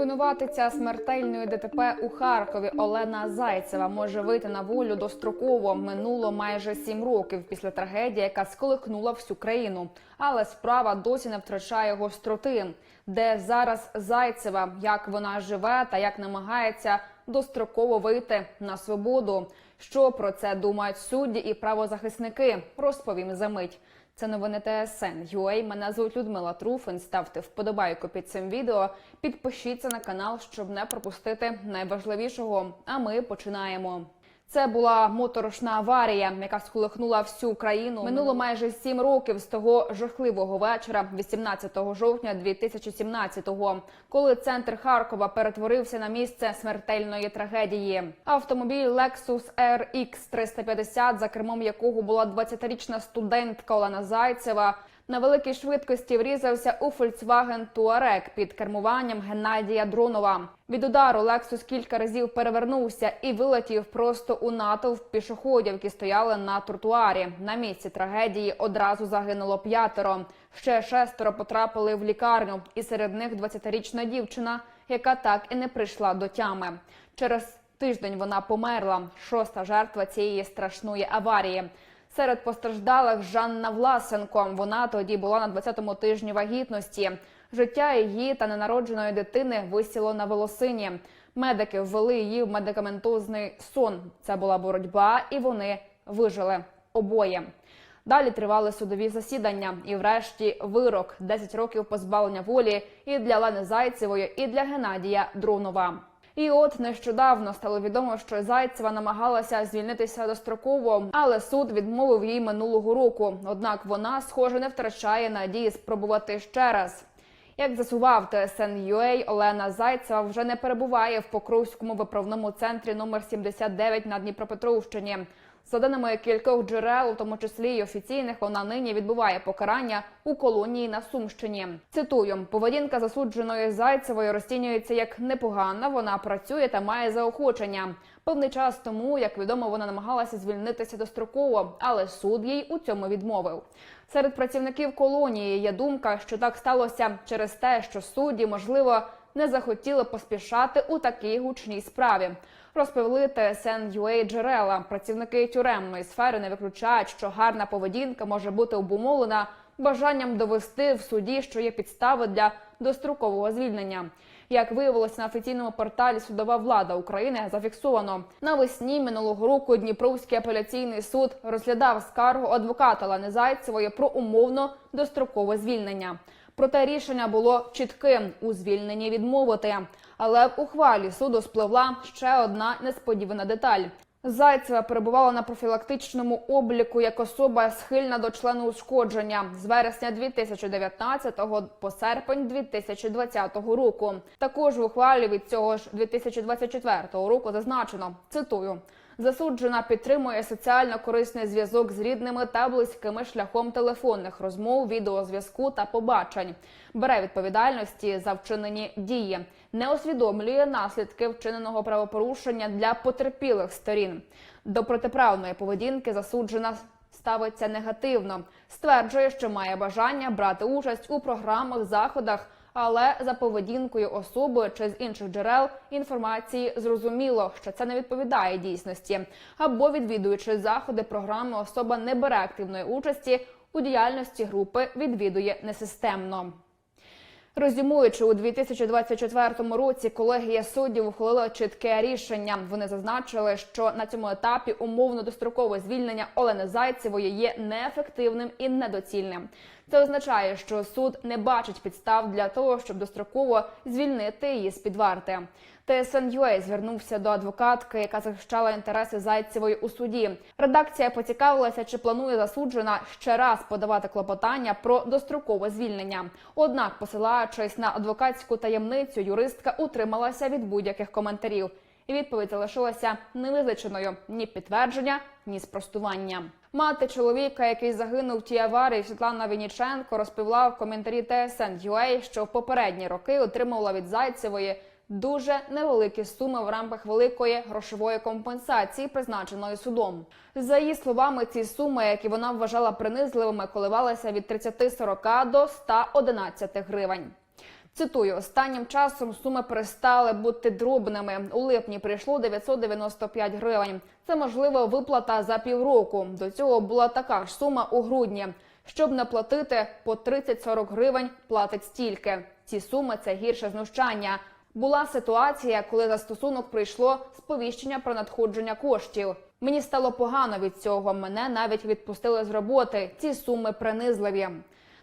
Винуватиця смертельної ДТП у Харкові Олена Зайцева може вийти на волю достроково. Минуло майже сім років після трагедії, яка сколихнула всю країну. Але справа досі не втрачає гостроти. Де зараз Зайцева, як вона живе та як намагається достроково вийти на свободу. Що про це думають судді і правозахисники? Розповім за мить. Це новини ТСН UA. Мене звуть Людмила Труфин. Ставте вподобайку під цим відео. Підпишіться на канал, щоб не пропустити найважливішого. А ми починаємо. Це була моторошна аварія, яка сколихнула всю країну. Минуло майже сім років з того жахливого вечора, 18 жовтня 2017-го, коли центр Харкова перетворився на місце смертельної трагедії. Автомобіль Lexus RX 350, за кермом якого була 20-річна студентка Олена Зайцева, на великій швидкості врізався у Volkswagen Touareg під кермуванням Геннадія Дронова. Від удару Lexus кілька разів перевернувся і вилетів просто у натовп пішоходів, які стояли на тротуарі. На місці трагедії одразу загинуло п'ятеро. Ще шестеро потрапили в лікарню, і серед них 20-річна дівчина, яка так і не прийшла до тями. Через тиждень вона померла. Шоста жертва цієї страшної аварії. Серед постраждалих Жанна Власенко. Вона тоді була на 20-му тижні вагітності. Життя її та ненародженої дитини висіло на волосині. Медики ввели її в медикаментозний сон. Це була боротьба, і вони вижили обоє. Далі тривали судові засідання, і, врешті, вирок 10 років позбавлення волі і для Лени Зайцевої, і для Геннадія Дронова. І от нещодавно стало відомо, що Зайцева намагалася звільнитися достроково, але суд відмовив їй минулого року. Однак вона, схоже, не втрачає надії спробувати ще раз. Як засував ТСН.UA, Олена Зайцева вже не перебуває в Покровському виправному центрі номер 79 на Дніпропетровщині. За даними кількох джерел, у тому числі й офіційних, вона нині відбуває покарання у колонії на Сумщині. Цитую: поведінка засудженої Зайцевої розцінюється як непогана. Вона працює та має заохочення. Певний час тому, як відомо, вона намагалася звільнитися достроково, але суд їй у цьому відмовив. Серед працівників колонії є думка, що так сталося через те, що судді, можливо, не захотіли поспішати у такій гучній справі. Розповіли ТСН.UA джерела. Працівники тюремної сфери не виключають, що гарна поведінка може бути обумовлена бажанням довести в суді, що є підстави для дострокового звільнення. Як виявилося на офіційному порталі Судова влада України, зафіксовано навесні минулого року Дніпровський апеляційний суд розглядав скаргу адвоката Лани Зайцевої про умовно дострокове звільнення. Проте рішення було чітким у звільненні відмовити. Але в ухвалі суду спливла ще одна несподівана деталь. Зайцева перебувала на профілактичному обліку як особа схильна до члену ушкодження з вересня 2019 по серпень 2020 року. Також в ухвалі від цього ж 2024 року зазначено цитую. Засуджена підтримує соціально корисний зв'язок з рідними та близькими шляхом телефонних розмов, відеозв'язку та побачень, бере відповідальності за вчинені дії, не усвідомлює наслідки вчиненого правопорушення для потерпілих сторін. До протиправної поведінки засуджена ставиться негативно, стверджує, що має бажання брати участь у програмах, заходах. Але за поведінкою особи чи з інших джерел інформації зрозуміло, що це не відповідає дійсності. Або відвідуючи заходи програми, особа не бере активної участі у діяльності групи, відвідує несистемно. Резюмуючи у 2024 році, колегія суддів ухвалила чітке рішення. Вони зазначили, що на цьому етапі умовно дострокове звільнення Олени Зайцевої є неефективним і недоцільним. Це означає, що суд не бачить підстав для того, щоб достроково звільнити її з під варти. ТСН.UA звернувся до адвокатки, яка захищала інтереси Зайцевої у суді. Редакція поцікавилася, чи планує засуджена ще раз подавати клопотання про дострокове звільнення. Однак, посилаючись на адвокатську таємницю, юристка утрималася від будь-яких коментарів. Відповідь залишилася невизначеною ні підтвердження, ні спростування. Мати чоловіка, який загинув в тій аварії, Світлана Вініченко, розповіла в коментарі TSN.UA, що в попередні роки отримувала від Зайцевої дуже невеликі суми в рамках великої грошової компенсації, призначеної судом. За її словами, ці суми, які вона вважала принизливими, коливалися від 30-40 до 111 гривень. Цитую, останнім часом суми перестали бути дробними. У липні прийшло 995 гривень. Це можливо виплата за півроку. До цього була така ж сума у грудні. Щоб не платити по 30-40 гривень, платить стільки. Ці суми це гірше знущання. Була ситуація, коли за стосунок прийшло сповіщення про надходження коштів. Мені стало погано від цього. Мене навіть відпустили з роботи. Ці суми принизливі.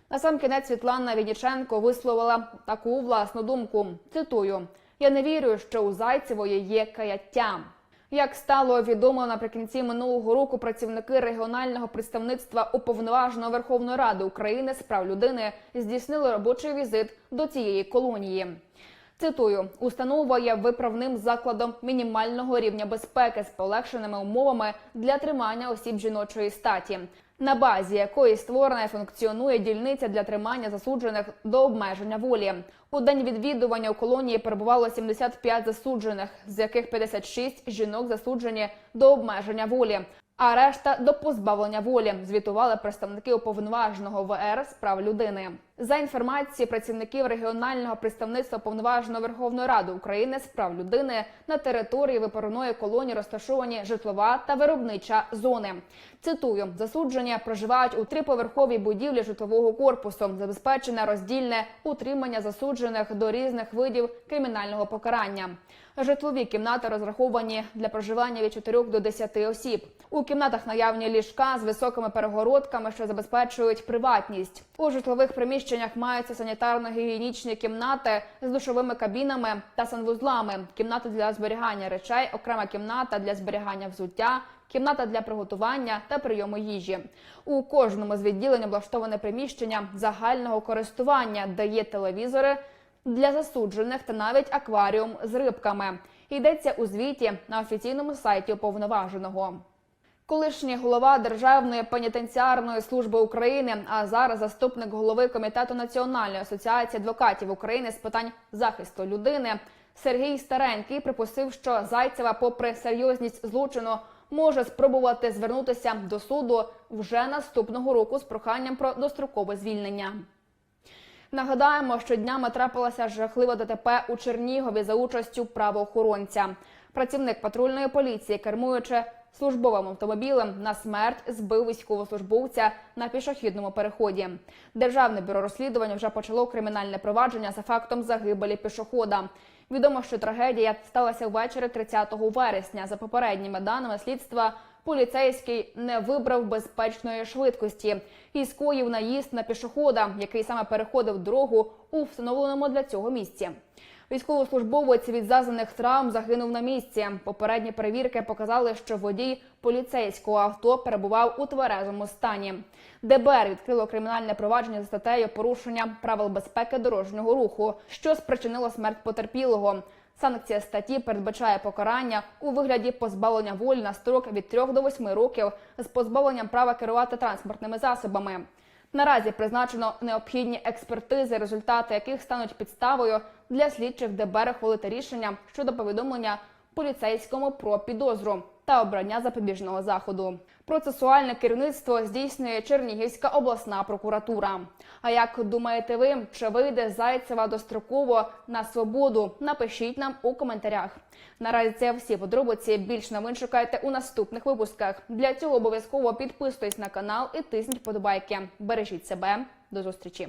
На сам кінець Світлана Вінніченко висловила таку власну думку. Цитую: я не вірю, що у Зайцевої є каяття. Як стало відомо наприкінці минулого року, працівники регіонального представництва уповноваженого Верховної Ради України з прав людини здійснили робочий візит до цієї колонії. Цитую, установа є виправним закладом мінімального рівня безпеки з полегшеними умовами для тримання осіб жіночої статі, на базі якої створена і функціонує дільниця для тримання засуджених до обмеження волі. У день відвідування у колонії перебувало 75 засуджених, з яких 56 жінок засуджені до обмеження волі. А решта до позбавлення волі звітували представники уповноваженого ВР з прав людини. За інформацією працівників регіонального представництва уповноваженого Верховної Ради України з прав людини на території випарної колонії розташовані житлова та виробнича зони. Цитую, засудження проживають у триповерховій будівлі житлового корпусу, забезпечене роздільне утримання засуджених до різних видів кримінального покарання. Житлові кімнати розраховані для проживання від 4 до 10 осіб. У кімнатах наявні ліжка з високими перегородками, що забезпечують приватність. У житлових приміщеннях маються санітарно-гігієнічні кімнати з душовими кабінами та санвузлами, кімнати для зберігання речей, окрема кімната для зберігання взуття. Кімната для приготування та прийому їжі у кожному з відділень облаштоване приміщення загального користування, де є телевізори, для засуджених та навіть акваріум з рибками. Йдеться у звіті на офіційному сайті уповноваженого. Колишній голова Державної пенітенціарної служби України, а зараз заступник голови комітету Національної асоціації адвокатів України з питань захисту людини Сергій Старенький припустив, що Зайцева, попри серйозність злочину, може спробувати звернутися до суду вже наступного року з проханням про дострокове звільнення. Нагадаємо, що днями трапилася жахлива ДТП у Чернігові за участю правоохоронця. Працівник патрульної поліції, кермуючи службовим автомобілем, на смерть збив військовослужбовця на пішохідному переході. Державне бюро розслідування вже почало кримінальне провадження за фактом загибелі пішохода. Відомо, що трагедія сталася ввечері 30 вересня. За попередніми даними слідства, поліцейський не вибрав безпечної швидкості і скоїв наїзд на пішохода, який саме переходив дорогу у встановленому для цього місці. Військовослужбовець від зазнаних травм загинув на місці. Попередні перевірки показали, що водій поліцейського авто перебував у тверезому стані. ДБР відкрило кримінальне провадження за статтею порушення правил безпеки дорожнього руху, що спричинило смерть потерпілого. Санкція статті передбачає покарання у вигляді позбавлення волі на строк від 3 до 8 років з позбавленням права керувати транспортними засобами. Наразі призначено необхідні експертизи, результати яких стануть підставою для слідчих ДБР хвалити рішення щодо повідомлення поліцейському про підозру та обрання запобіжного заходу. Процесуальне керівництво здійснює Чернігівська обласна прокуратура. А як думаєте ви, чи вийде Зайцева достроково на свободу? Напишіть нам у коментарях. Наразі це всі подробиці. Більш новин шукайте у наступних випусках. Для цього обов'язково підписуйтесь на канал і тисніть вподобайки. Бережіть себе. До зустрічі.